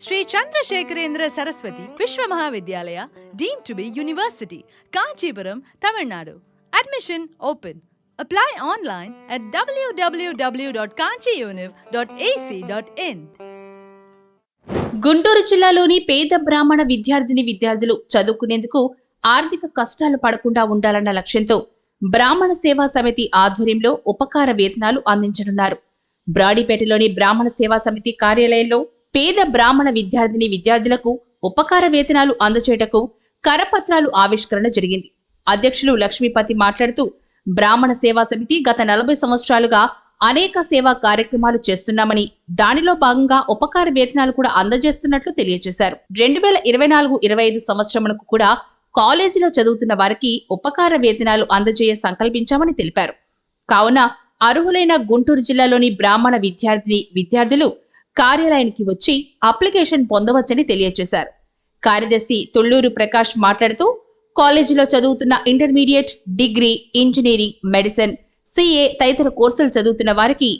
Shri Chandrasekharendra Saraswathi Vishwa Mahavidyalaya deem to be university Kanchipuram Tamil Nadu. Admission open apply online at www.kanchiuniv.ac.in Guntur జిల్లాలోని పేద బ్రాహ్మణ విద్యార్థిని విద్యార్థులు చదువుకునేందుకు ఆర్థిక కష్టాలు పడకుండా ఉండాలన్న లక్ష్యంతో బ్రాహ్మణ సేవా సమితి ఆధ్వర్యంలో ఉపకార వేతనాలు అందించనున్నారు. బ్రాడీపేటలోని బ్రాహ్మణ సేవా సమితి కార్యాలయంలో పేద బ్రాహ్మణ విద్యార్థిని విద్యార్థులకు ఉపకార వేతనాలు అందచేటకు కరపత్రాలు ఆవిష్కరణ జరిగింది. అధ్యక్షులు లక్ష్మీపతి మాట్లాడుతూ బ్రాహ్మణ సేవా సమితి గత నలభై సంవత్సరాలుగా అనేక సేవా కార్యక్రమాలు చేస్తున్నామని దానిలో భాగంగా ఉపకార వేతనాలు కూడా అందజేస్తున్నట్లు తెలియజేశారు. రెండు వేల ఇరవై నాలుగు ఇరవై ఐదు సంవత్సరములకు కూడా కాలేజీలో చదువుతున్న వారికి ఉపకార వేతనాలు అందజేయ సంకల్పించామని తెలిపారు. కావున అర్హులైన గుంటూరు జిల్లాలోని బ్రాహ్మణ విద్యార్థిని విద్యార్థులు కార్యాలయానికి వచ్చి అప్లికేషన్ పొందవచ్చని తెలియజేశారు. కార్యదర్శి తొల్లూరు ప్రకాష్ మాట్లాడుతూ కాలేజీలో చదువుతున్న intermediate degree engineering medicine CA తదితర కోర్సులు చదువుతున్న వారికి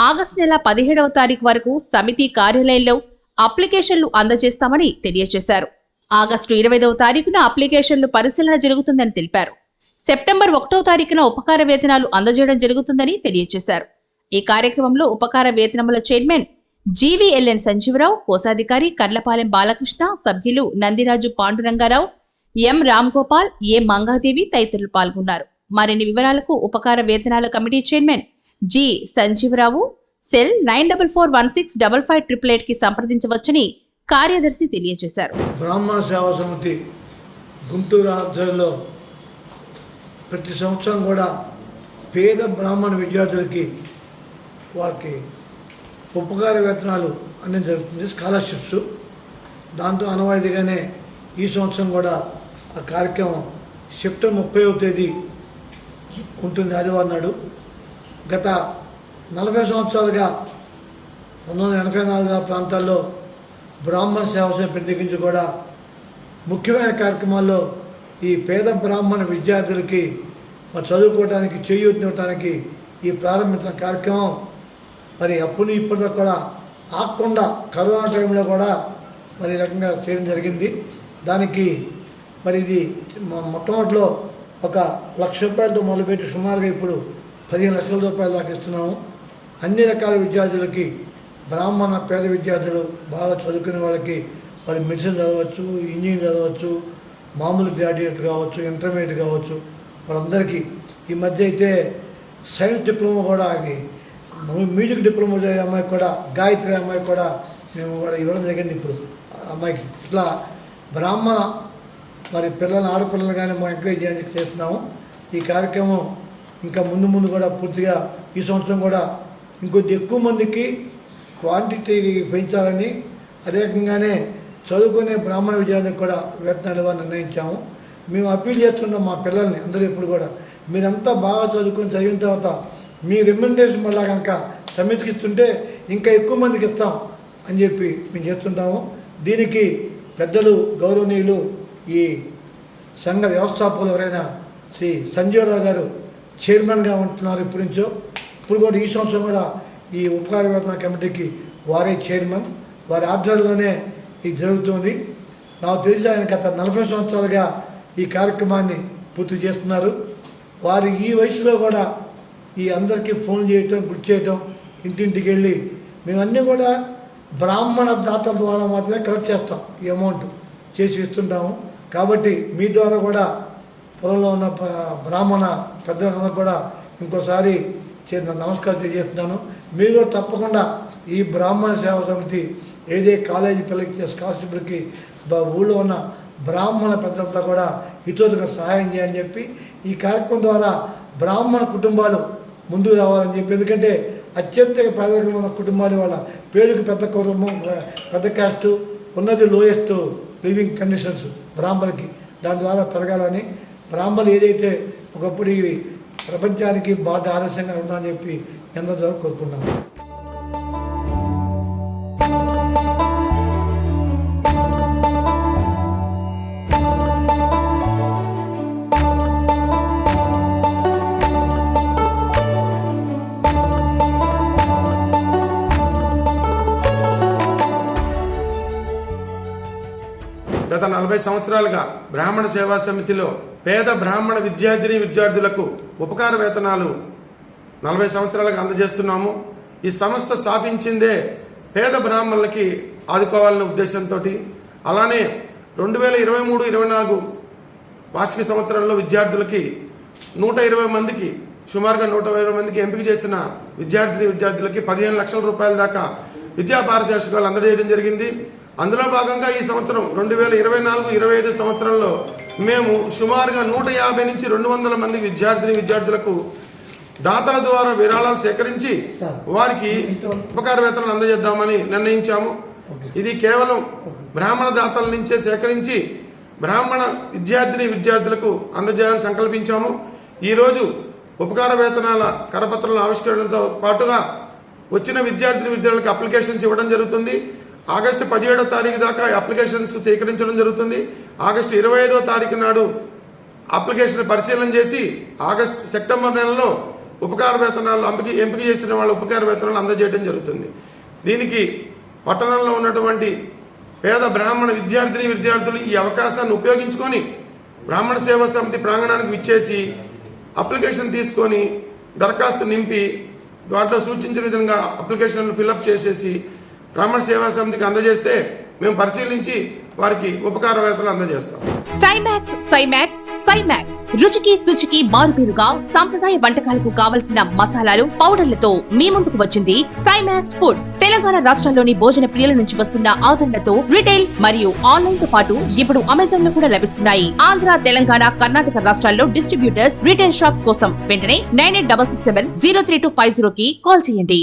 ఆగస్టు నెల పదిహేడవ తారీఖు వరకు సమితి కార్యాలయంలో అప్లికేషన్లు అందజేస్తామని తెలియజేశారు. ఆగస్టు ఇరవైదవ తారీఖున అప్లికేషన్లు పరిశీలన జరుగుతుందని తెలిపారు. సెప్టెంబర్ ఒకటో తారీఖున ఉపకార వేతనాలు అందజేయడం జరుగుతుందని తెలియజేశారు. ఈ కార్యక్రమంలో ఉపకార వేతనముల చైర్మన్ జీవీఎల్ఎన్ సంజీవరావు కోశాధికారి కర్లపాలెం బాలకృష్ణ సభ్యులు నందిరాజు పాండురంగారావు ఎం రామ్ గోపాల్ ఏ మంగాదేవి తదితరులు పాల్గొన్నారు. మరిన్ని వివరాలకు ఉపకార వేతనాల committee chairman G Sanjeeva Rao. Cell nine double four one six double five triple ఎయిట్కి సంప్రదించవచ్చని కార్యదర్శి తెలియజేశారు. బ్రాహ్మణ సేవా సమితి గుంటూరు ఆధ్వర్యంలో ప్రతి సంవత్సరం కూడా పేద బ్రాహ్మణ విద్యార్థులకి వారికి ఉపకార వేతనాలు అనేది జరుగుతుంది స్కాలర్షిప్స్ దాంతో అనవాయితీగానే ఈ సంవత్సరం కూడా ఆ కార్యక్రమం సెప్టెంబర్ ముప్పైవ తేదీ ఉంటుంది ఆదివారం నాడు. గత నలభై సంవత్సరాలుగా పంతొమ్మిది వందల ఎనభై నాలుగు ప్రాంతాల్లో బ్రాహ్మణ సేవ ప్రత్యేకించి కూడా ముఖ్యమైన కార్యక్రమాల్లో ఈ పేద బ్రాహ్మణ విద్యార్థులకి చదువుకోవడానికి చేయూతనివ్వడానికి ఈ ప్రారంభించిన కార్యక్రమం మరి అప్పుడు ఇప్పటితో కూడా ఆకుండా కరోనా టైంలో కూడా మరి ఈ రకంగా చేయడం జరిగింది. దానికి మరి ఇది మొట్టమొదటిలో ఒక లక్ష రూపాయలతో మొదలుపెట్టి సుమారుగా ఇప్పుడు పదిహేను లక్షల రూపాయల దాకా ఇస్తున్నాము. అన్ని రకాల విద్యార్థులకి బ్రాహ్మణ పేద విద్యార్థులు బాగా చదువుకునే వాళ్ళకి వాళ్ళు మెడిసిన్ చదవచ్చు ఇంజనీరింగ్ చదవచ్చు మామూలు గ్రాడ్యుయేట్ కావచ్చు ఇంటర్మీడియట్ కావచ్చు. వాళ్ళందరికీ ఈ మధ్య అయితే సైన్స్ డిప్లొమా కూడా అది మ్యూజిక్ డిప్లొమా చదివే అమ్మాయికి కూడా గాయత్రి అమ్మాయి కూడా మేము కూడా ఇవ్వడం జరిగింది ఇప్పుడు అమ్మాయికి. ఇట్లా బ్రాహ్మణ మరి పిల్లలు ఆడపిల్లలు కానీ మేము ఎంకరేజ్ చేయడానికి చేస్తున్నాము. ఈ కార్యక్రమం ఇంకా ముందు ముందు కూడా పూర్తిగా ఈ సంవత్సరం కూడా ఇంకొద్ది ఎక్కువ మందికి క్వాంటిటీ పెంచాలని అదే రకంగానే చదువుకునే బ్రాహ్మణ విద్యార్థులకు కూడా వేతనాలు నిర్ణయించాము. మేము అప్పీల్ చేస్తున్నాం మా పిల్లల్ని అందరూ ఇప్పుడు కూడా. మీరంతా బాగా చదువుకొని చదివిన తర్వాత మీ రెమ్యునరేషన్ మళ్ళా కనుక సమితికి ఇస్తుంటే ఇంకా ఎక్కువ మందికి ఇస్తాం అని చెప్పి మేము చేస్తుంటాము. దీనికి పెద్దలు గౌరవనీయులు ఈ సంఘ వ్యవస్థాపకులు ఎవరైనా శ్రీ సంజీవరావు గారు చైర్మన్గా ఉంటున్నారు ఇప్పటి నుంచో. ఇప్పుడు కూడా ఈ సంవత్సరం కూడా ఈ ఉపకార వేతన కమిటీకి వారే చైర్మన్ వారి ఆధ్వర్యంలోనే ఇది జరుగుతుంది. నాకు తెలిసి ఆయన గత నలభై సంవత్సరాలుగా ఈ కార్యక్రమాన్ని పూర్తి చేస్తున్నారు. వారు ఈ వయసులో కూడా ఈ అందరికీ ఫోన్ చేయటం గుర్తు చేయటం ఇంటింటికి వెళ్ళి మేమన్నీ కూడా బ్రాహ్మణ దాతల ద్వారా మాత్రమే కలెక్ట్ చేస్తాం ఈ అమౌంట్ చేసి ఇస్తుంటాము. కాబట్టి మీ ద్వారా కూడా పొలంలో ఉన్న బ్రాహ్మణ పెద్దలందరూ కూడా ఇంకోసారి చే- నమస్కారం తెలియజేస్తున్నాను. మీరు తప్పకుండా ఈ బ్రాహ్మణ సేవా సమితి ఏదే కాలేజీ పిల్లలకి స్కాలర్షిప్లకి ఊళ్ళో ఉన్న బ్రాహ్మణ పెద్దలతో కూడా ఇతరులకు సహాయం చేయని చెప్పి ఈ కార్యక్రమం ద్వారా బ్రాహ్మణ కుటుంబాలు ముందుకు రావాలని చెప్పి. ఎందుకంటే అత్యంత పేదరికంలో ఉన్న కుటుంబాలు వాళ్ళ పేరుకి పెద్ద కుటుంబం పెద్ద క్యాస్ట్ ఉన్నది లోయెస్ట్ లివింగ్ కండిషన్స్ బ్రాహ్మణులకి. దాని ద్వారా పెరగాలని బ్రాహ్మణులు ఏదైతే ఒకప్పుడు ప్రపంచానికి బాగా ఆలస్యంగా ఉందని చెప్పి ఎంతో కోరుకున్నాను నలభై సంవత్సరాలుగా బ్రాహ్మణ సేవా సమితిలో పేద బ్రాహ్మణ విద్యార్థిని విద్యార్థులకు ఉపకార వేతనాలు నలభై సంవత్సరాలుగా అందజేస్తున్నాము. ఈ సంస్థ స్థాపించిందే పేద బ్రాహ్మణులకి ఆదుకోవాలనే ఉద్దేశంతో అలానే రెండు వేల ఇరవై మూడు ఇరవై నాలుగు వార్షిక సంవత్సరంలో విద్యార్థులకి నూట ఇరవై మందికి సుమారుగా నూట ఇరవై మందికి ఎంపిక చేసిన విద్యార్థిని విద్యార్థులకి పదిహేను లక్షల రూపాయల దాకా విద్యా పారదర్శకాలు అందజేయడం జరిగింది. అందులో భాగంగా ఈ సంవత్సరం రెండు వేల ఇరవై నాలుగు ఇరవై ఐదు సంవత్సరంలో మేము సుమారుగా నూట యాభై నుంచి రెండు వందల మంది విద్యార్థిని విద్యార్థులకు దాతల ద్వారా విరాళాలు సేకరించి వారికి ఉపకార వేతనాలు అందజేద్దామని నిర్ణయించాము. ఇది కేవలం బ్రాహ్మణ దాతల నుంచే సేకరించి బ్రాహ్మణ విద్యార్థిని విద్యార్థులకు అందజేయాలని సంకల్పించాము. ఈరోజు ఉపకార వేతనాల కరపత్రాల ఆవిష్కరణతో పాటుగా వచ్చిన విద్యార్థిని విద్యార్థులకు అప్లికేషన్స్ ఇవ్వడం జరుగుతుంది. ఆగస్టు పదిహేడో తారీఖు దాకా అప్లికేషన్స్ స్వీకరించడం జరుగుతుంది. ఆగస్టు ఇరవై ఐదో తారీఖు నాడు అప్లికేషన్ పరిశీలన చేసి ఆగస్ట్ సెప్టెంబర్ నెలలో ఉపకార వేతనాలు ఎంపిక ఎంపిక చేసిన వాళ్ళ ఉపకార వేతనాలు అందజేయడం జరుగుతుంది. దీనికి పట్టణంలో ఉన్నటువంటి పేద బ్రాహ్మణ విద్యార్థిని విద్యార్థులు ఈ అవకాశాన్ని ఉపయోగించుకొని బ్రాహ్మణ సేవా సమితి ప్రాంగణానికి విచ్చేసి అప్లికేషన్ తీసుకొని దరఖాస్తు నింపి వాటిలో సూచించిన విధంగా అప్లికేషన్ ఫిల్అప్ చేసేసి బ్రాహ్మణ సేవా సమితికి అందజేస్తే మేము పరిశీలించి వారికి ఉపకార వేతలు అందజేస్తాం. సైమాక్స్ సైమాక్స్ సైమాక్స్ రుచికి శుచికి మారుపేరుగా సాంప్రదాయ వంటకాలకు కావలసిన మసాలాలు పౌడర్లతో మీ ముందుకు వచ్చింది సైమాక్స్ ఫుడ్స్ తెలంగాణ రాష్ట్రంలోని భోజన ప్రియుల నుంచి వస్తున్న ఆదరణతో రిటైల్ మరియు ఆన్లైన్తో పాటు ఇప్పుడు అమెజాన్లో కూడా లభిస్తున్నాయి. ఆంధ్ర తెలంగాణ కర్ణాటక రాష్ట్రాల్లో డిస్ట్రిబ్యూటర్స్ రిటైల్ షాప్స్ కోసం వెంటనే nine eight double six seven zero three two five zero కి కాల్ చేయండి.